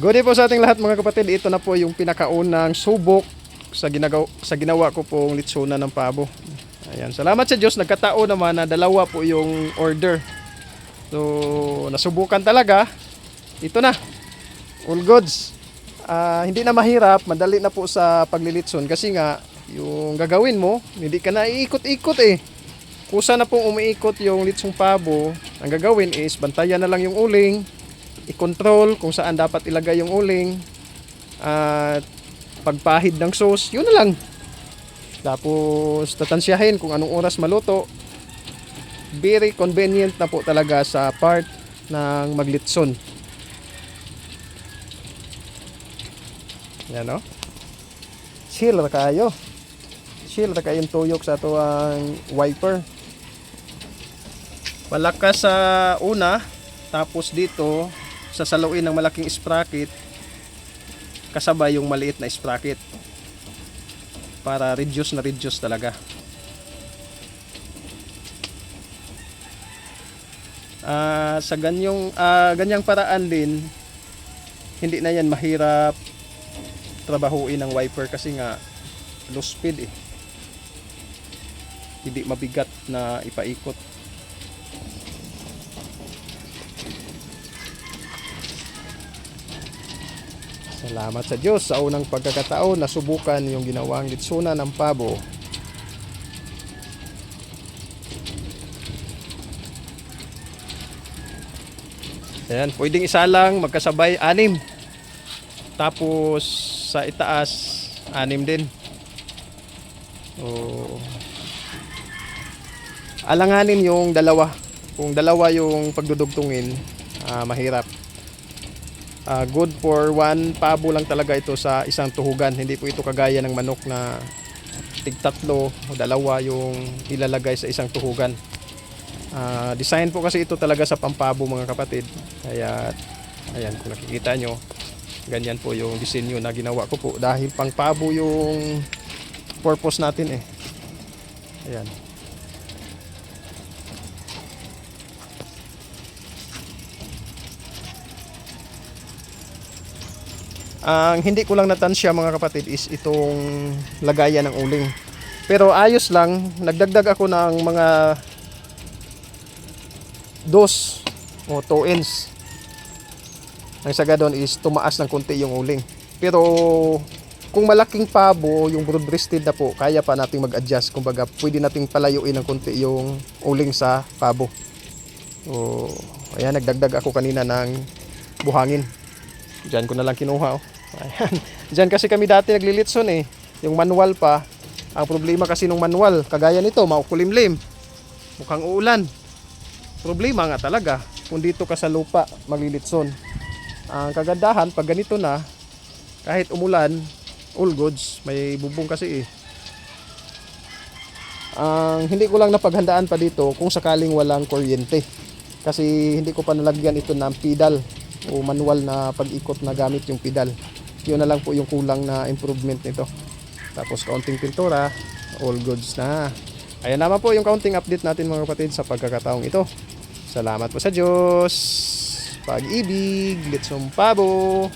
Good day po sa ating lahat mga kapatid. Ito na po yung pinakaunang subok sa ginagaw sa ginawa ko pong litsuna ng pabo. Ayan, salamat sa Diyos nagkataon naman na dalawa po yung order. So, nasubukan talaga. Ito na. All goods. Ah, hindi na mahirap, madali na po sa paglilitson kasi nga yung gagawin mo, hindi ka na iikot-ikot eh. Kusa na pong umiikot yung litsong pabo, ang gagawin is bantayan na lang yung uling, i-control kung saan dapat ilagay yung uling, at pagpahid ng sauce, yun na lang. Tapos tatansyahin kung anong oras maluto. Very convenient na po talaga sa part ng maglitson. Yan o. Chill ra kayo. Chill ra kayong tuyok sa ato ang wiper. Malakas sa una, tapos dito, sasaluin ng malaking sprocket, kasabay yung maliit na sprocket. Para reduce na reduce talaga. Ah, sa ganyong ah, ganyang paraan din, hindi na yan mahirap trabahuin ng wiper kasi nga low speed eh. Hindi mabigat na ipaikot. Salamat sa Diyos sa unang pagkakataon na subukan yung ginawang litsuna ng pabo. Ayan, pwedeng isa lang magkasabay anim. Tapos sa itaas anim din. O alanganin yung dalawa. Kung dalawa yung pagdudugtungin, ah, mahirap. Ah, good for one pabo lang talaga ito sa isang tuhugan. Hindi po ito kagaya ng manok na tig tatlo o dalawa yung ilalagay sa isang tuhugan. Ah, design po kasi ito talaga sa pampabo mga kapatid. Kaya ayan kung nakikita nyo ganyan po yung disenyo na ginawa ko po dahil pang pabo yung purpose natin eh. Ayan. Ang hindi ko lang natansya mga kapatid is itong lagayan ng uling. Pero ayos lang, nagdagdag ako ng mga dos o 2 inch. Ang saga doon is tumaas ng konti yung uling. Pero kung malaking pabo, yung broad breasted na po, kaya pa nating mag-adjust. Kumbaga, pwede nating palayuin ng konti yung uling sa pabo. So, ayan, nagdagdag ako kanina ng buhangin. Diyan ko na lang kinuha. Oh. Ayan. Diyan kasi kami dati naglilitson eh. Yung manual pa. Ang problema kasi nung manual, kagaya nito, maukulimlim. Mukhang uulan. Problema nga talaga kung dito ka sa lupa maglilitson. Ang kagandahan, pag ganito na, kahit umulan, all goods, may bubong kasi eh. Ang hindi ko lang napaghandaan pa dito kung sakaling walang kuryente. Kasi hindi ko pa nalagyan ito ng pedal o manual na pag-ikot na gamit yung pedal. Yun na lang po yung kulang na improvement nito. Tapos kaunting pintura, all goods na. Ayan naman po yung kaunting update natin mga kapatid sa pagkakataong ito. Salamat po sa Diyos. Pag-ibig, litsong pabo.